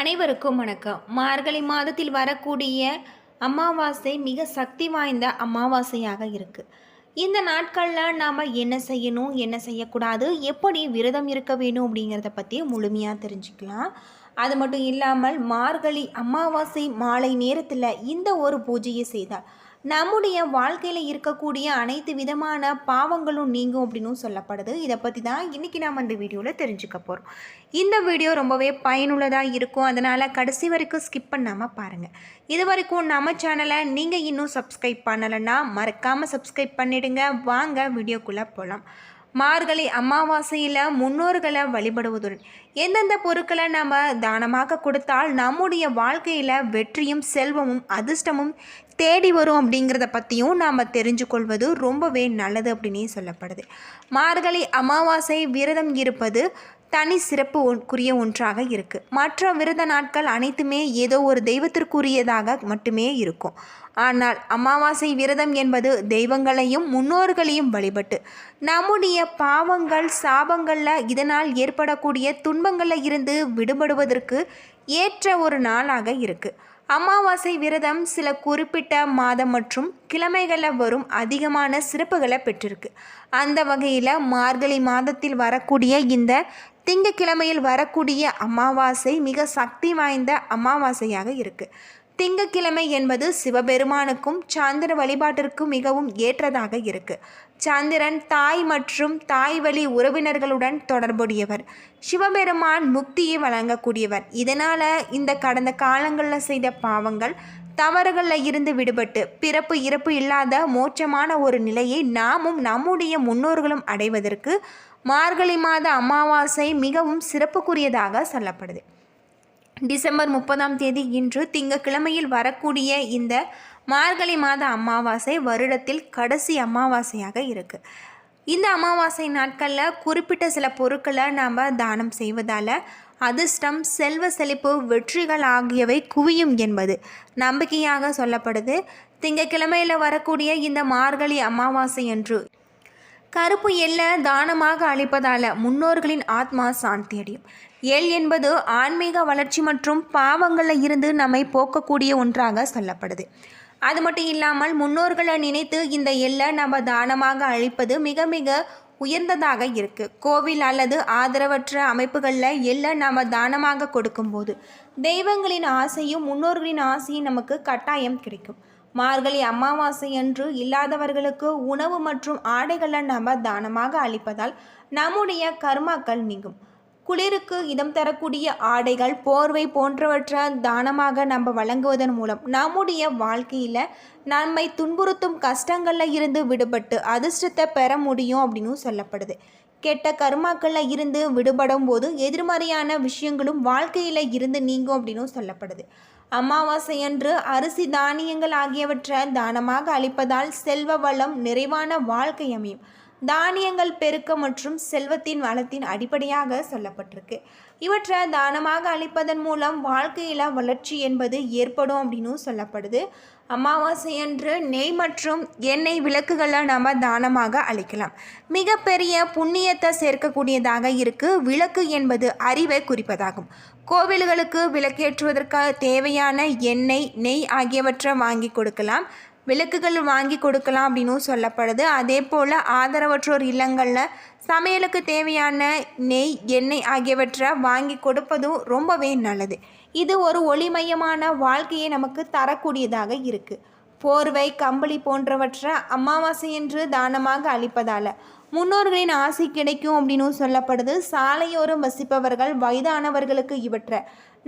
அனைவருக்கும் வணக்கம். மார்கழி மாதத்தில் வரக்கூடிய அமாவாசை மிக சக்தி வாய்ந்த அமாவாசையாக இருக்குது இந்த நாட்களில் நாம் என்ன செய்யணும் என்ன செய்யக்கூடாது எப்படி விரதம் இருக்க வேணும் அப்படிங்கிறத பற்றி முழுமையாக தெரிஞ்சுக்கலாம். அது மட்டும் இல்லாமல் மார்கழி அமாவாசை மாலை நேரத்தில் இந்த ஒரு பூஜையை செய்தால் நம்முடைய வாழ்க்கையில் இருக்கக்கூடிய அனைத்து விதமான பாவங்களும் நீங்கும் அப்படின்னும் சொல்லப்படுது. இதை பற்றி தான் இன்றைக்கி நாம் இந்த வீடியோவில் தெரிஞ்சுக்க போகிறோம் இந்த வீடியோ ரொம்பவே பயனுள்ளதாக இருக்கும். அதனால் கடைசி வரைக்கும் ஸ்கிப் பண்ணாமல் பாருங்கள் இது வரைக்கும் நம்ம சேனலை நீங்கள் இன்னும் சப்ஸ்கிரைப் பண்ணலைன்னா மறக்காமல் சப்ஸ்கிரைப் பண்ணிவிடுங்க வாங்க வீடியோக்குள்ளே போகலாம் மார்கழி அமாவாசையில் முன்னோர்களை வழிபடுவதுடன் எந்தெந்த பொருட்களை நம்ம தானமாக கொடுத்தால் நம்முடைய வாழ்க்கையில் வெற்றியும் செல்வமும் அதிர்ஷ்டமும் தேடி வரும் அப்படிங்கிறத பற்றியும் நாம் தெரிஞ்சு கொள்வது ரொம்பவே நல்லது அப்படின்னே சொல்லப்படுது. மார்கழி அமாவாசை விரதம் இருப்பது தனி சிறப்பு ஒன்றுக்குரிய ஒன்றாக இருக்குது மற்ற விரத நாட்கள் அனைத்துமே ஏதோ ஒரு தெய்வத்திற்குரியதாக மட்டுமே இருக்கும். ஆனால் அமாவாசை விரதம் என்பது தெய்வங்களையும் முன்னோர்களையும் வழிபட்டு நம்முடைய பாவங்கள் சாபங்களில் இதனால் ஏற்படக்கூடிய துன்பங்களில் இருந்து விடுபடுவதற்கு ஏற்ற ஒரு நாளாக இருக்குது அமாவாசை விரதம் சில குறிப்பிட்ட மாதம் மற்றும் கிழமைகளில் வரும் அதிகமான சிறப்புகளை பெற்றிருக்கு. அந்த வகையில் மார்கழி மாதத்தில் வரக்கூடிய இந்த திங்கக்கிழமையில் வரக்கூடிய அமாவாசை மிக சக்தி வாய்ந்த அமாவாசையாக இருக்குது திங்கக்கிழமை என்பது சிவபெருமானுக்கும் சந்திர வழிபாட்டிற்கும் மிகவும் ஏற்றதாக இருக்கு. சந்திரன் தாய் மற்றும் தாய் வழி உறவினர்களுடன் தொடர்புடையவர். சிவபெருமான் முக்தியை வழங்கக்கூடியவர். இதனால் இந்த கடந்த காலங்களில் செய்த பாவங்கள் தவறுகளில் இருந்து விடுபட்டு பிறப்பு இறப்பு இல்லாத மோட்சமான ஒரு நிலையை நாமும் நம்முடைய முன்னோர்களும் அடைவதற்கு மார்கழி மாத அமாவாசை மிகவும் சிறப்புக்குரியதாக சொல்லப்படுது. டிசம்பர் முப்பதாம் தேதி இன்று திங்கக்கிழமையில் வரக்கூடிய இந்த மார்கழி மாத அமாவாசை வருடத்தில் கடைசி அமாவாசையாக இருக்குது இந்த அமாவாசை நாட்களில் குறிப்பிட்ட சில பொருட்களை நாம் தானம் செய்வதால் அதிர்ஷ்டம் செல்வ செழிப்பு வெற்றிகள் ஆகியவை குவியும் என்பது நம்பிக்கையாக சொல்லப்படுது. திங்கக்கிழமையில் வரக்கூடிய இந்த மார்கழி அமாவாசை என்று கருப்பு எல்லை தானமாக அளிப்பதால் முன்னோர்களின் ஆத்மா சாந்தி அடையும். எல் என்பது ஆன்மீக வளர்ச்சி மற்றும் பாவங்களில் இருந்து நம்மை போக்கக்கூடிய ஒன்றாக சொல்லப்படுது. அது மட்டும் இல்லாமல் முன்னோர்களை நினைத்து இந்த எல்லை நம்ம தானமாக அழிப்பது மிக மிக உயர்ந்ததாக இருக்குது கோவில் அல்லது ஆதரவற்ற அமைப்புகளில் எல்லை நாம் தானமாக கொடுக்கும்போது தெய்வங்களின் ஆசையும் முன்னோர்களின் ஆசையும் நமக்கு கட்டாயம் கிடைக்கும். மார்கழி அமாவாசை அன்று இல்லாதவர்களுக்கு உணவு மற்றும் ஆடைகளை நம்ம தானமாக அளிப்பதால் நம்முடைய கர்மாக்கள் நீங்கும். குளிருக்கு இதம் தரக்கூடிய ஆடைகள் போர்வை போன்றவற்றை தானமாக நம்ம வழங்குவதன் மூலம் நம்முடைய வாழ்க்கையில் நம்மை துன்புறுத்தும் கஷ்டங்களில் இருந்து விடுபட்டு அதிர்ஷ்டத்தை பெற முடியும் அப்படின்னு சொல்லப்படுது. கெட்ட கர்மாக்களில் இருந்து விடுபடும் போது எதிர்மறையான விஷயங்களும் வாழ்க்கையில் இருந்து நீங்கும் அப்படின்னு சொல்லப்படுது. அமாவாசை அன்று அரிசி தானியங்கள் ஆகியவற்றை தானமாக அளிப்பதால் செல்வ வளம் நிறைவான வாழ்க்கை அமையும். தானியங்கள் பெருக்கம் மற்றும் செல்வத்தின் வளத்தின் அடிப்படையாக சொல்லப்பட்டிருக்கு. இவற்றை தானமாக அளிப்பதன் மூலம் வாழ்க்கையில் வளர்ச்சி என்பது ஏற்படும் அப்படின்னு சொல்லப்படுது. அமாவாசை அன்று நெய் மற்றும் எண்ணெய் விளக்குகளை நம்ம தானமாக அளிக்கலாம். மிகப்பெரிய புண்ணியத்தை சேர்க்கக்கூடியதாக இருக்குது விளக்கு என்பது அறிவை குறிப்பதாகும். கோவில்களுக்கு விளக்கேற்றுவதற்கு தேவையான எண்ணெய் நெய் ஆகியவற்றை வாங்கி கொடுக்கலாம். விளக்குகள் வாங்கி கொடுக்கலாம் அப்படின்னும் சொல்லப்படுது. அதே போல் ஆதரவற்றோர் இல்லங்களில் சமையலுக்கு தேவையான நெய் எண்ணெய் ஆகியவற்றை வாங்கி கொடுப்பதும் ரொம்பவே நல்லது. இது ஒரு ஒளிமயமான வாழ்க்கையை நமக்கு தரக்கூடியதாக இருக்குது போர்வை கம்பளி போன்றவற்றை அமாவாசை என்று தானமாக அளிப்பதால். முன்னோர்களின் ஆசை கிடைக்கும் அப்படின்னு சொல்லப்படுது. சாலையோரம் வசிப்பவர்கள் வயதானவர்களுக்கு இவற்றை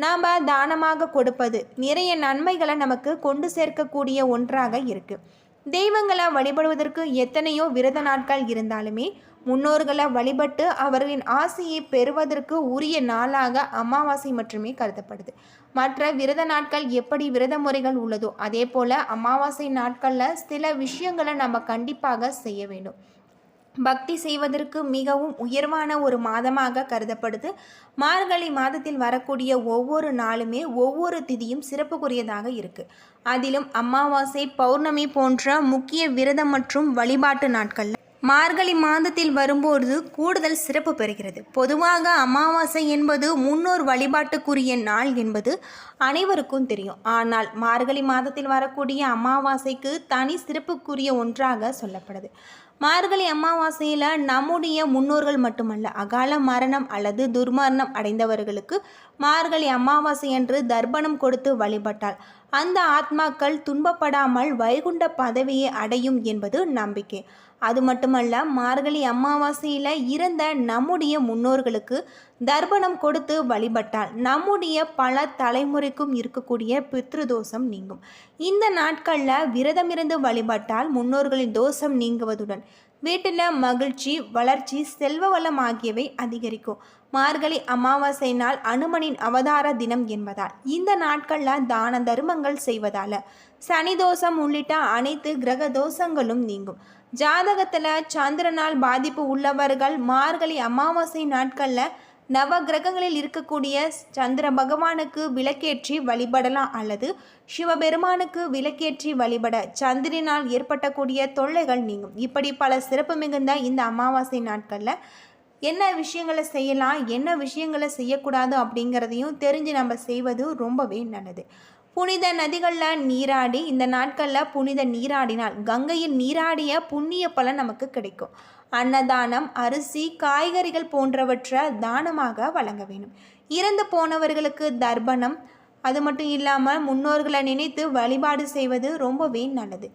நாம் தானமாக கொடுப்பது. நிறைய நன்மைகளை நமக்கு கொண்டு சேர்க்கக்கூடிய ஒன்றாக இருக்குது தெய்வங்களை வழிபடுவதற்கு எத்தனையோ விரத நாட்கள் இருந்தாலுமே முன்னோர்களை வழிபட்டு அவர்களின் ஆசையை பெறுவதற்கு உரிய நாளாக அமாவாசை மட்டுமே கருதப்படுது. மற்ற விரத நாட்கள் எப்படி விரத முறைகள் உள்ளதோ அதே போல் அமாவாசை நாட்களில் சில விஷயங்களை நம்ம கண்டிப்பாக செய்ய வேண்டும். பக்தி செய்வதற்கு மிகவும் உயர்வான ஒரு மாதமாக கருதப்படுது. மார்கழி மாதத்தில் வரக்கூடிய ஒவ்வொரு நாளுமே ஒவ்வொரு திதியும் சிறப்புக்குரியதாக இருக்குது அதிலும் அமாவாசை பௌர்ணமி போன்ற முக்கிய விரதம் மற்றும் வழிபாட்டு நாட்களில் மார்கழி மாதத்தில் வரும்போது கூடுதல் சிறப்பு பெறுகிறது. பொதுவாக அமாவாசை என்பது முன்னோர் வழிபாட்டுக்குரிய நாள் என்பது அனைவருக்கும் தெரியும். ஆனால் மார்கழி மாதத்தில் வரக்கூடிய அமாவாசைக்கு தனி சிறப்புக்குரிய ஒன்றாக சொல்லப்படுது. மார்கழி அமாவாசையில் நம்முடைய முன்னோர்கள் மட்டுமல்ல அகால மரணம் அல்லது துர்மரணம் அடைந்தவர்களுக்கு மார்கழி அமாவாசை என்று தர்ப்பணம் கொடுத்து வழிபட்டால் அந்த ஆத்மாக்கள் துன்பப்படாமல் வைகுண்ட பதவியை அடையும் என்பது நம்பிக்கை. அது மட்டுமல்ல மார்கழி அமாவாசையில் இறந்த நம்முடைய முன்னோர்களுக்கு தர்ப்பணம் கொடுத்து வழிபட்டால் நம்முடைய பல தலைமுறைக்கும் இருக்கக்கூடிய பித்ருதோஷம் நீங்கும். இந்த நாட்களில் விரதமிருந்து வழிபட்டால் முன்னோர்களின் தோஷம் நீங்குவதுடன் வீட்டில் மகிழ்ச்சி வளர்ச்சி செல்வ வளம் ஆகியவை அதிகரிக்கும். மார்கழி அமாவாசை நாள் அனுமனின் அவதார தினம் என்பதால் இந்த நாட்களில் தான தர்மங்கள் செய்வதால் சனி தோஷம் உள்ளிட்ட அனைத்து கிரக தோஷங்களும் நீங்கும். ஜாதகத்தில் சந்திரனால் பாதிப்பு உள்ளவர்கள் மார்கழி அமாவாசை நாட்களில் நவ கிரகங்களில் இருக்கக்கூடிய சந்திர பகவானுக்கு விளக்கேற்றி வழிபடலாம் அல்லது சிவபெருமானுக்கு விளக்கேற்றி வழிபட சந்திரனால் ஏற்பட்டக்கூடிய தொல்லைகள் நீங்கும். இப்படி பல சிறப்பு மிகுந்த இந்த அமாவாசை நாட்களில் என்ன விஷயங்களை செய்யலாம் என்ன விஷயங்களை செய்யக்கூடாது அப்படிங்கிறதையும் தெரிஞ்சு நம்ம செய்வது ரொம்பவே நல்லது. புனித நதிகளில் நீராடி இந்த நாட்களில் புனித நீராடினால் கங்கையில் நீராடிய புண்ணிய பலன் நமக்கு கிடைக்கும். அன்னதானம் அரிசி காய்கறிகள் போன்றவற்றை தானமாக வழங்க வேண்டும். இறந்து போனவர்களுக்கு தர்ப்பணம் அது மட்டும் இல்லாமல் முன்னோர்களை நினைத்து வழிபாடு செய்வது ரொம்பவே நல்லது.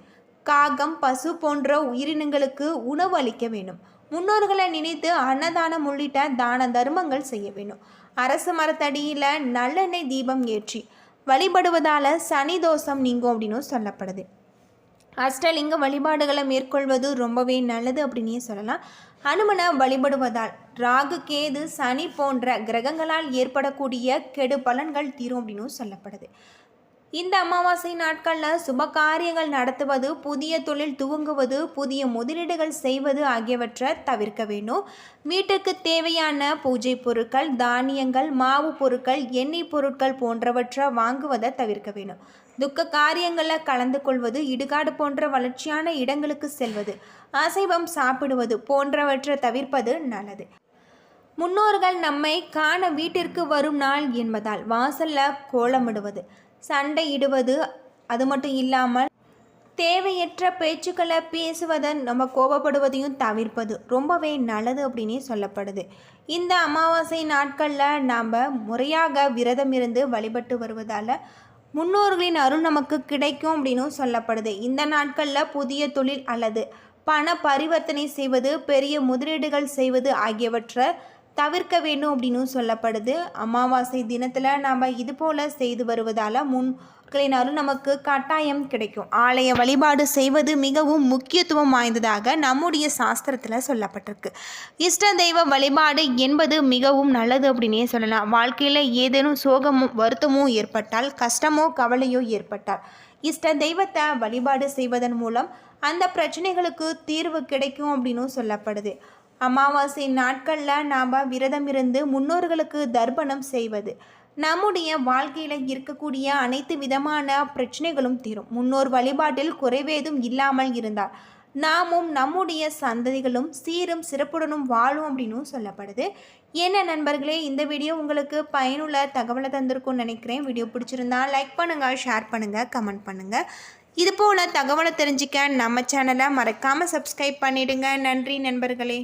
காகம் பசு போன்ற உயிரினங்களுக்கு உணவு அளிக்க வேண்டும். முன்னோர்களை நினைத்து அன்னதானம் உள்ளிட்ட தான தர்மங்கள் செய்ய வேண்டும். அரசு மரத்தடியில் நல்லெண்ணெய் தீபம் ஏற்றி வழிபடுவதால் சனி தோஷம் நீங்கும் அப்படின்னு சொல்லப்படுது. அஷ்டலிங்க வழிபாடுகளை மேற்கொள்வது ரொம்பவே நல்லது அப்படின்னே சொல்லலாம். அனுமனை வழிபடுவதால் ராகு கேது சனி போன்ற கிரகங்களால் ஏற்படக்கூடிய கெடு பலன்கள் தீரும் அப்படின்னு சொல்லப்படுது. இந்த அமாவாசை நாட்களில் சுப காரியங்கள் நடத்துவது புதிய தொழில் துவங்குவது புதிய முதலீடுகள் செய்வது ஆகியவற்றை தவிர்க்க வேண்டும். வீட்டுக்கு தேவையான பூஜை பொருட்கள் தானியங்கள் மாவு பொருட்கள் எண்ணெய் பொருட்கள் போன்றவற்றை வாங்குவதை தவிர்க்க வேண்டும். துக்க காரியங்களில் கலந்து கொள்வது இடுகாடு போன்ற வளர்ச்சியான இடங்களுக்கு செல்வது அசைவம் சாப்பிடுவது போன்றவற்றை தவிர்ப்பது நல்லது. முன்னோர்கள் நம்மை காண வீட்டிற்கு வரும் நாள் என்பதால் வாசல்ல கோலமிடுவது சண்டையிடுவது அது மட்டும் இல்லாமல் தேவையற்ற பேச்சுக்களை பேசுவதை நம்ம கோபப்படுவதையும் தவிர்ப்பது ரொம்பவே நல்லது அப்படின்னே சொல்லப்படுது. இந்த அமாவாசை நாட்களில் நாம் முறையாக விரதம் இருந்து வழிபட்டு வருவதால் முன்னோர்களின் அருள் நமக்கு கிடைக்கும் அப்படின்னும் சொல்லப்படுது. இந்த நாட்களில் புதிய தொழில் அல்லது பண பரிவர்த்தனை செய்வது பெரிய முதலீடுகள் செய்வது ஆகியவற்றை தவிர்க்க வேண்டும் அப்படின்னு சொல்லப்படுது. அமாவாசை தினத்தில் நாம் இது போல் செய்து வருவதால் முன்களின் நமக்கு கட்டாயம் கிடைக்கும். ஆலய வழிபாடு செய்வது மிகவும் முக்கியத்துவம் வாய்ந்ததாக நம்முடைய சாஸ்திரத்தில் சொல்லப்பட்டிருக்கு. இஷ்ட தெய்வ வழிபாடு என்பது மிகவும் நல்லது அப்படின்னே சொல்லலாம். வாழ்க்கையில் ஏதேனும் சோகமும் வருத்தமோ ஏற்பட்டால் கஷ்டமோ கவலையோ ஏற்பட்டால் இஷ்ட தெய்வத்தை வழிபாடு செய்வதன் மூலம் அந்த பிரச்சனைகளுக்கு தீர்வு கிடைக்கும் அப்படின்னும் சொல்லப்படுது. அமாவாசை நாட்களில் நாம் விரதம் இருந்து முன்னோர்களுக்கு தர்ப்பணம் செய்வது. நம்முடைய வாழ்க்கையில் இருக்கக்கூடிய அனைத்து விதமான பிரச்சனைகளும் தீரும். முன்னோர் வழிபாட்டில் குறைவேதும் இல்லாமல் இருந்தால் நாமும் நம்முடைய சந்ததிகளும் சீரும் சிறப்புடனும் வாழும் அப்படின்னும் சொல்லப்படுது. என்ன நண்பர்களே இந்த வீடியோ உங்களுக்கு பயனுள்ள தகவலை தந்திருக்கும்னு நினைக்கிறேன். வீடியோ பிடிச்சிருந்தா லைக் பண்ணுங்கள் ஷேர் பண்ணுங்கள் கமெண்ட் பண்ணுங்கள் இதுபோல் தகவலை தெரிஞ்சுக்க நம்ம சேனலை மறக்காமல் சப்ஸ்கிரைப் பண்ணிவிடுங்க நன்றி நண்பர்களே.